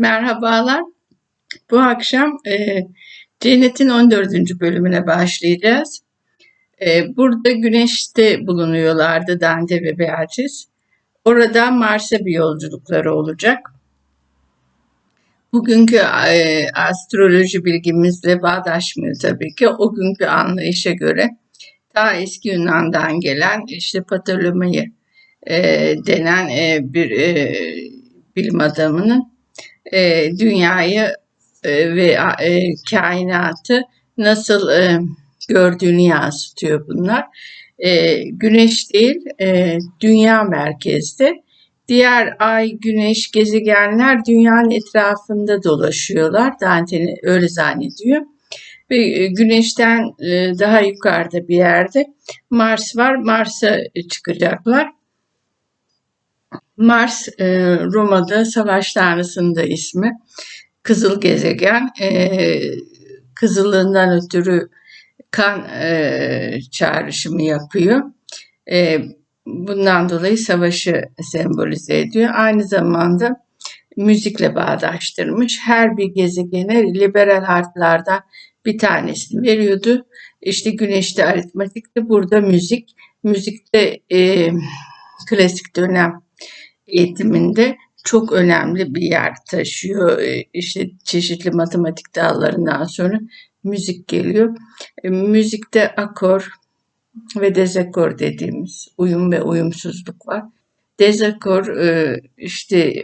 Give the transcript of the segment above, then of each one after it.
Merhabalar. Bu akşam e, Cennet'in 14. bölümüne başlayacağız. E, burada Güneş'te bulunuyorlardı Dante ve Beatrice. Orada Mars'a bir yolculukları olacak. Bugünkü e, astroloji bilgimizle bağdaşmıyor tabii ki. O günkü anlayışa göre ta eski Yunan'dan gelen işte Ptolemy e, denen e, bir e, bilim adamının e, dünyayı e, ve e, kainatı nasıl e, gördüğünü yansıtıyor bunlar. E, güneş değil, e, dünya merkezde. Diğer ay, güneş, gezegenler dünyanın etrafında dolaşıyorlar. Dante öyle zannediyor. Ve e, güneşten e, daha yukarıda bir yerde Mars var. Mars'a çıkacaklar. Mars e, Roma'da savaş tanrısının da ismi. Kızıl gezegen. E, kızıllığından ötürü kan e, çağrışımı yapıyor. E, bundan dolayı savaşı sembolize ediyor. Aynı zamanda müzikle bağdaştırmış. Her bir gezegene liberal harflerden bir tanesini veriyordu. İşte güneşte aritmetikte, burada müzik. Müzikte e, klasik dönem eğitiminde çok önemli bir yer taşıyor. E, işte çeşitli matematik dallarından sonra müzik geliyor. E, müzikte akor ve dezakor dediğimiz uyum ve uyumsuzluk var. Dezakor e, işte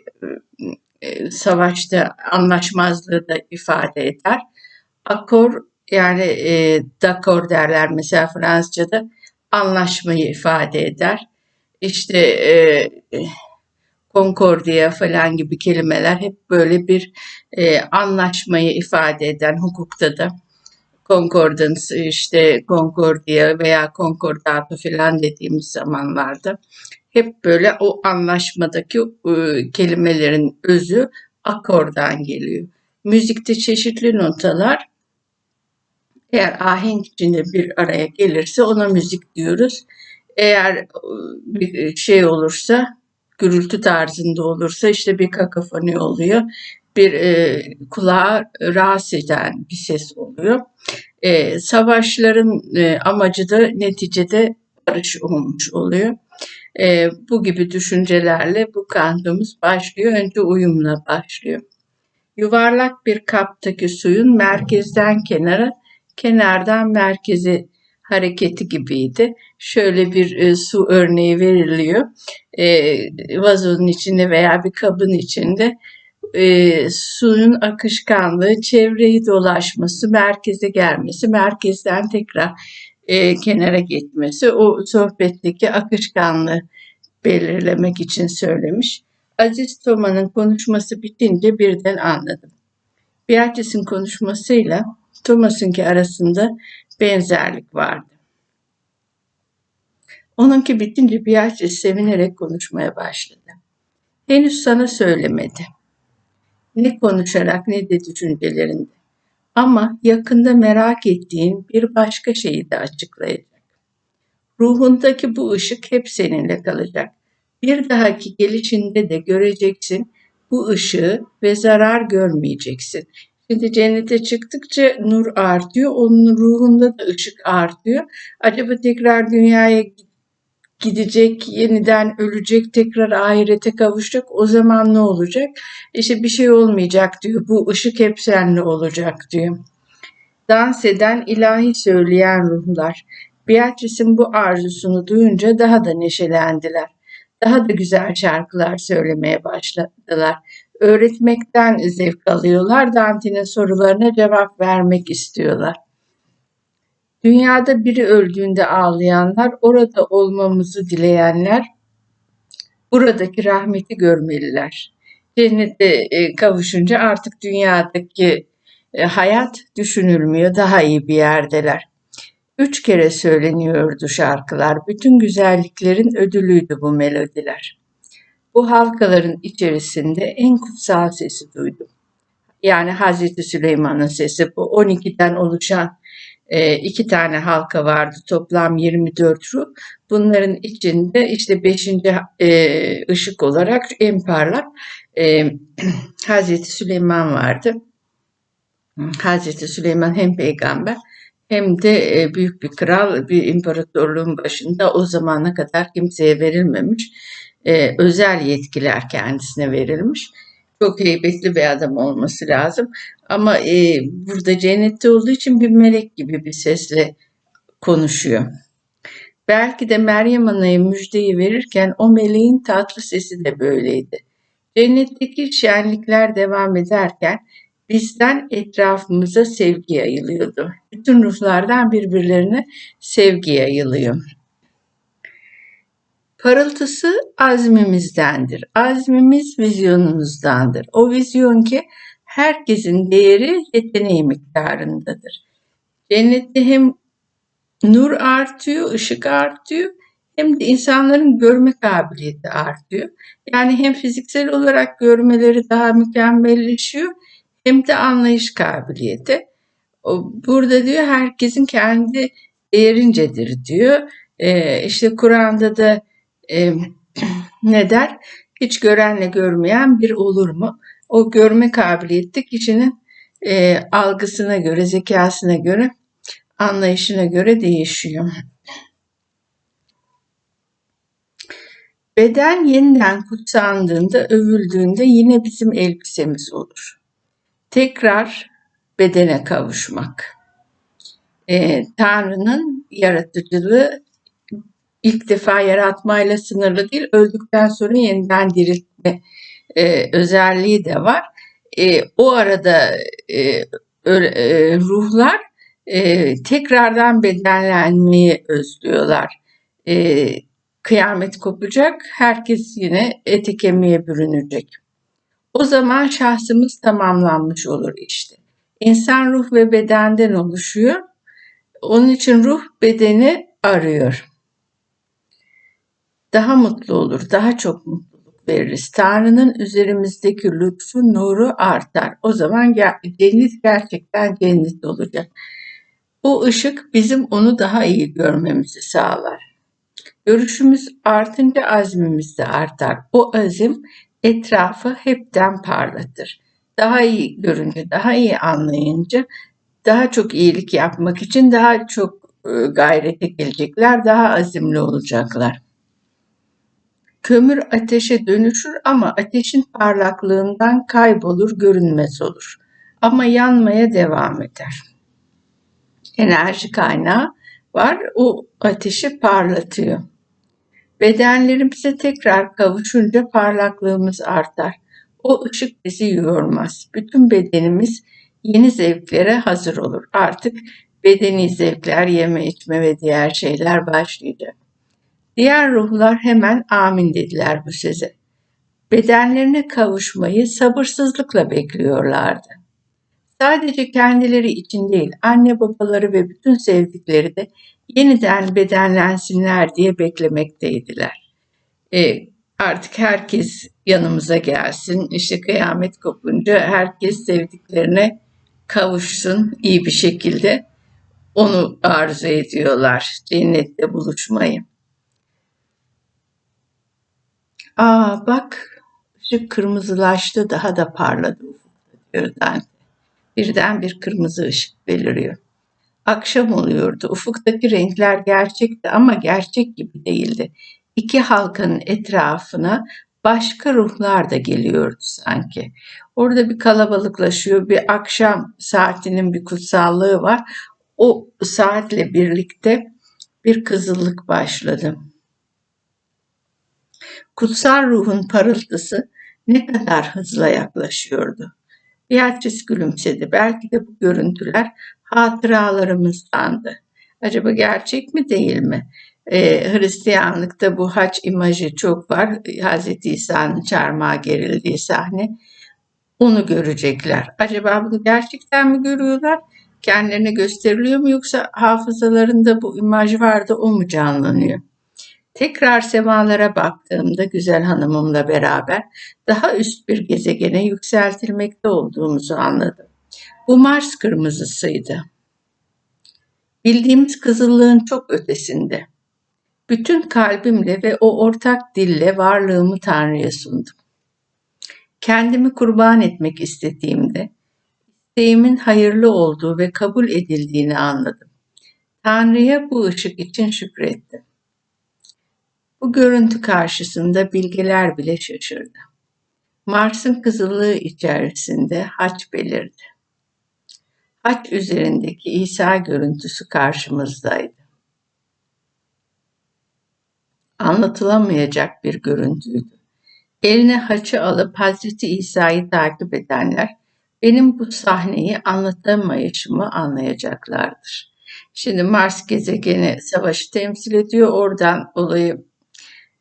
savaşta anlaşmazlığı da ifade eder. Akor yani e, d'accord derler mesela Fransızca'da anlaşmayı ifade eder. İşte e, konkordiya falan gibi kelimeler hep böyle bir e, anlaşmayı ifade eden hukukta da concordance işte concordia veya concordato falan dediğimiz zamanlarda hep böyle o anlaşmadaki e, kelimelerin özü akordan geliyor. Müzikte çeşitli notalar eğer ahenk içinde bir araya gelirse ona müzik diyoruz. Eğer e, bir şey olursa gürültü tarzında olursa işte bir kakafoni oluyor. Bir e, kulağa rahatsız eden bir ses oluyor. E, savaşların e, amacı da neticede barış olmuş oluyor. E, bu gibi düşüncelerle bu kantumuz başlıyor. Önce uyumla başlıyor. Yuvarlak bir kaptaki suyun merkezden kenara, kenardan merkeze hareketi gibiydi. Şöyle bir e, su örneği veriliyor. E, vazonun içinde veya bir kabın içinde e, suyun akışkanlığı, çevreyi dolaşması, merkeze gelmesi, merkezden tekrar e, kenara gitmesi, o sohbetteki akışkanlığı belirlemek için söylemiş. Aziz Toma'nın konuşması bitince birden anladım. Beatrice'in konuşmasıyla Thomas'ınki arasında benzerlik vardı. Onunki bitince Beatrice sevinerek konuşmaya başladı. Henüz sana söylemedi. Ne konuşarak ne de düşüncelerinde. Ama yakında merak ettiğin bir başka şeyi de açıklayacak. Ruhundaki bu ışık hep seninle kalacak. Bir dahaki gelişinde de göreceksin bu ışığı ve zarar görmeyeceksin. Şimdi cennete çıktıkça nur artıyor. Onun ruhunda da ışık artıyor. Acaba tekrar dünyaya gidecek, yeniden ölecek, tekrar ahirete kavuşacak. O zaman ne olacak? İşte bir şey olmayacak diyor. Bu ışık hep seninle olacak diyor. Dans eden, ilahi söyleyen ruhlar. Beatrice'in bu arzusunu duyunca daha da neşelendiler. Daha da güzel şarkılar söylemeye başladılar öğretmekten zevk alıyorlar. Dante'nin sorularına cevap vermek istiyorlar. Dünyada biri öldüğünde ağlayanlar, orada olmamızı dileyenler, buradaki rahmeti görmeliler. Cennete e, kavuşunca artık dünyadaki e, hayat düşünülmüyor, daha iyi bir yerdeler. Üç kere söyleniyordu şarkılar. Bütün güzelliklerin ödülüydü bu melodiler bu halkaların içerisinde en kutsal sesi duydum. Yani Hazreti Süleyman'ın sesi bu 12'den oluşan e, iki tane halka vardı toplam 24 ruh. Bunların içinde işte beşinci e, ışık olarak en parlak e, Hazreti Süleyman vardı. Hazreti Süleyman hem peygamber hem de e, büyük bir kral, bir imparatorluğun başında o zamana kadar kimseye verilmemiş e, özel yetkiler kendisine verilmiş. Çok heybetli bir adam olması lazım. Ama e, burada cennette olduğu için bir melek gibi bir sesle konuşuyor. Belki de Meryem Ana'ya müjdeyi verirken o meleğin tatlı sesi de böyleydi. Cennetteki şenlikler devam ederken bizden etrafımıza sevgi yayılıyordu. Bütün ruhlardan birbirlerine sevgi yayılıyor. Parıltısı azmimizdendir. Azmimiz vizyonumuzdandır. O vizyon ki herkesin değeri yeteneği miktarındadır. Cennette hem nur artıyor, ışık artıyor hem de insanların görme kabiliyeti artıyor. Yani hem fiziksel olarak görmeleri daha mükemmelleşiyor hem de anlayış kabiliyeti. Burada diyor herkesin kendi değerincedir diyor. Ee, işte Kur'an'da da e, ne der? Hiç görenle görmeyen bir olur mu? O görme kabiliyeti kişinin e, algısına göre, zekasına göre, anlayışına göre değişiyor. Beden yeniden kutsandığında, övüldüğünde yine bizim elbisemiz olur. Tekrar bedene kavuşmak. Ee, Tanrı'nın yaratıcılığı ilk defa yaratmayla sınırlı değil, öldükten sonra yeniden diriltme e, özelliği de var. E, o arada e, e, ruhlar e, tekrardan bedenlenmeyi özlüyorlar. E, kıyamet kopacak, herkes yine ete kemiğe bürünecek. O zaman şahsımız tamamlanmış olur işte. İnsan ruh ve bedenden oluşuyor. Onun için ruh bedeni arıyor daha mutlu olur, daha çok mutluluk veririz. Tanrı'nın üzerimizdeki lütfu, nuru artar. O zaman cennet gerçekten cennet olacak. Bu ışık bizim onu daha iyi görmemizi sağlar. Görüşümüz artınca azmimiz de artar. O azim etrafı hepten parlatır. Daha iyi görünce, daha iyi anlayınca daha çok iyilik yapmak için daha çok e, gayrete gelecekler, daha azimli olacaklar. Kömür ateşe dönüşür ama ateşin parlaklığından kaybolur, görünmez olur. Ama yanmaya devam eder. Enerji kaynağı var, o ateşi parlatıyor. Bedenlerimize tekrar kavuşunca parlaklığımız artar. O ışık bizi yormaz. Bütün bedenimiz yeni zevklere hazır olur. Artık bedeni zevkler, yeme içme ve diğer şeyler başlayacak. Diğer ruhlar hemen amin dediler bu söze. Bedenlerine kavuşmayı sabırsızlıkla bekliyorlardı. Sadece kendileri için değil, anne babaları ve bütün sevdikleri de yeniden bedenlensinler diye beklemekteydiler. E, artık herkes yanımıza gelsin, işte kıyamet kopunca herkes sevdiklerine kavuşsun iyi bir şekilde. Onu arzu ediyorlar, cennette buluşmayı. Aa bak ışık kırmızılaştı daha da parladı diyor Dante. Birden bir kırmızı ışık beliriyor. Akşam oluyordu. Ufuktaki renkler gerçekti ama gerçek gibi değildi. İki halkanın etrafına başka ruhlar da geliyordu sanki. Orada bir kalabalıklaşıyor, bir akşam saatinin bir kutsallığı var. O saatle birlikte bir kızıllık başladı kutsal ruhun parıltısı ne kadar hızla yaklaşıyordu. Beatrice gülümsedi. Belki de bu görüntüler hatıralarımızdandı. Acaba gerçek mi değil mi? Ee, Hristiyanlıkta bu haç imajı çok var. Hz. İsa'nın çarmıha gerildiği sahne. Onu görecekler. Acaba bunu gerçekten mi görüyorlar? Kendilerine gösteriliyor mu yoksa hafızalarında bu imaj vardı o mu canlanıyor? Tekrar semalara baktığımda güzel hanımımla beraber daha üst bir gezegene yükseltilmekte olduğumuzu anladım. Bu Mars kırmızısıydı. Bildiğimiz kızıllığın çok ötesinde. Bütün kalbimle ve o ortak dille varlığımı Tanrı'ya sundum. Kendimi kurban etmek istediğimde, isteğimin hayırlı olduğu ve kabul edildiğini anladım. Tanrı'ya bu ışık için şükrettim. Bu görüntü karşısında bilgeler bile şaşırdı. Mars'ın kızıllığı içerisinde haç belirdi. Haç üzerindeki İsa görüntüsü karşımızdaydı. Anlatılamayacak bir görüntüydü. Eline haçı alıp Hazreti İsa'yı takip edenler benim bu sahneyi anlatamayışımı anlayacaklardır. Şimdi Mars gezegeni savaşı temsil ediyor. Oradan olayı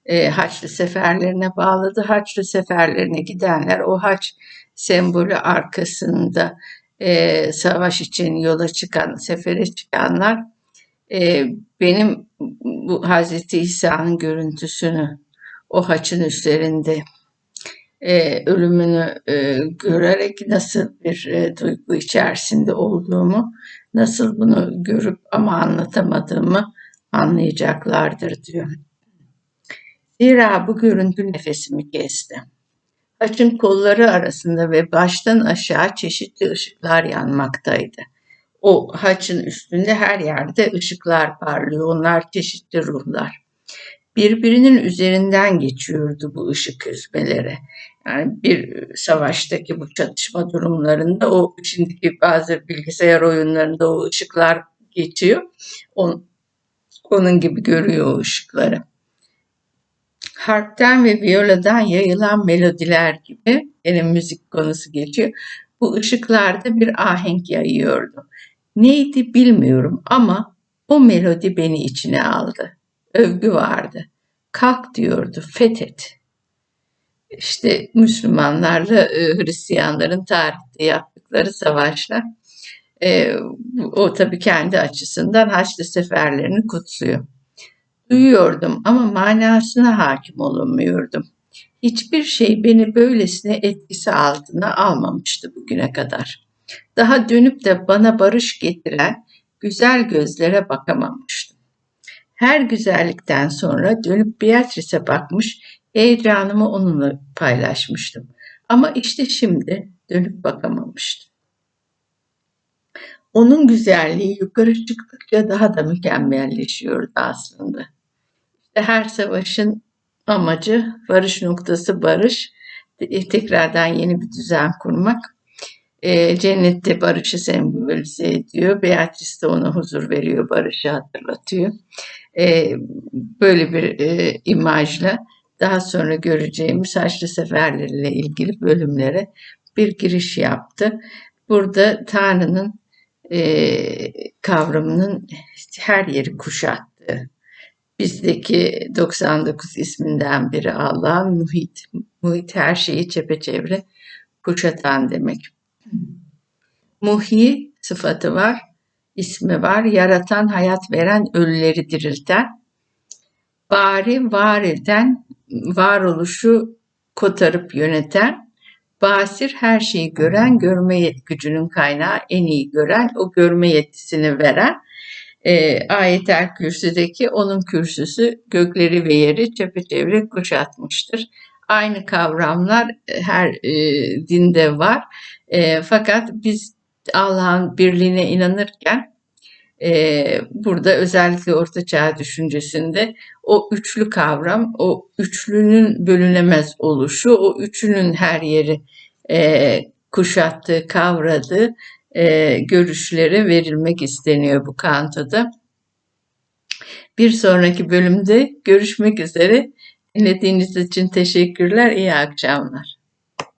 e, Haçlı seferlerine bağladı. Haçlı seferlerine gidenler o haç sembolü arkasında e, savaş için yola çıkan, sefere çıkanlar e, benim bu Hazreti İsa'nın görüntüsünü o haçın üzerinde e, ölümünü e, görerek nasıl bir e, duygu içerisinde olduğumu, nasıl bunu görüp ama anlatamadığımı anlayacaklardır diyor. Zira bu görüntü nefesimi kesti. Haçın kolları arasında ve baştan aşağı çeşitli ışıklar yanmaktaydı. O haçın üstünde her yerde ışıklar parlıyor. Onlar çeşitli ruhlar. Birbirinin üzerinden geçiyordu bu ışık hüzmeleri. Yani bir savaştaki bu çatışma durumlarında o şimdiki bazı bilgisayar oyunlarında o ışıklar geçiyor. On, onun gibi görüyor o ışıkları harpten ve viyoladan yayılan melodiler gibi yine müzik konusu geçiyor. Bu ışıklarda bir ahenk yayıyordu. Neydi bilmiyorum ama o melodi beni içine aldı. Övgü vardı. Kalk diyordu, fethet. İşte Müslümanlarla e, Hristiyanların tarihte yaptıkları savaşla e, o tabii kendi açısından Haçlı seferlerini kutsuyor. Duyuyordum ama manasına hakim olamıyordum. Hiçbir şey beni böylesine etkisi altına almamıştı bugüne kadar. Daha dönüp de bana barış getiren güzel gözlere bakamamıştım. Her güzellikten sonra dönüp Beatrice'e bakmış, heyecanımı onunla paylaşmıştım. Ama işte şimdi dönüp bakamamıştım. Onun güzelliği yukarı çıktıkça daha da mükemmelleşiyordu aslında her savaşın amacı varış noktası barış. Tekrardan yeni bir düzen kurmak. E, cennette barışı sembolize ediyor. Beatrice de ona huzur veriyor, barışı hatırlatıyor. E, böyle bir e, imajla daha sonra göreceğimiz Haçlı Seferleriyle ilgili bölümlere bir giriş yaptı. Burada Tanrı'nın e, kavramının her yeri kuşattığı, bizdeki 99 isminden biri Allah'ın muhit. Muhit her şeyi çepeçevre kuşatan demek. Muhi sıfatı var, ismi var. Yaratan, hayat veren, ölüleri dirilten. Bari, var eden, varoluşu kotarıp yöneten. Basir her şeyi gören, görme gücünün kaynağı en iyi gören, o görme yetisini veren e, ayetel kürsüdeki onun kürsüsü gökleri ve yeri çepeçevre kuşatmıştır. Aynı kavramlar e, her e, dinde var. E, fakat biz Allah'ın birliğine inanırken e, burada özellikle Orta Çağ düşüncesinde o üçlü kavram, o üçlünün bölünemez oluşu, o üçünün her yeri e, kuşattığı, kavradığı e, görüşlere verilmek isteniyor bu kantada. Bir sonraki bölümde görüşmek üzere. Dinlediğiniz için teşekkürler. İyi akşamlar.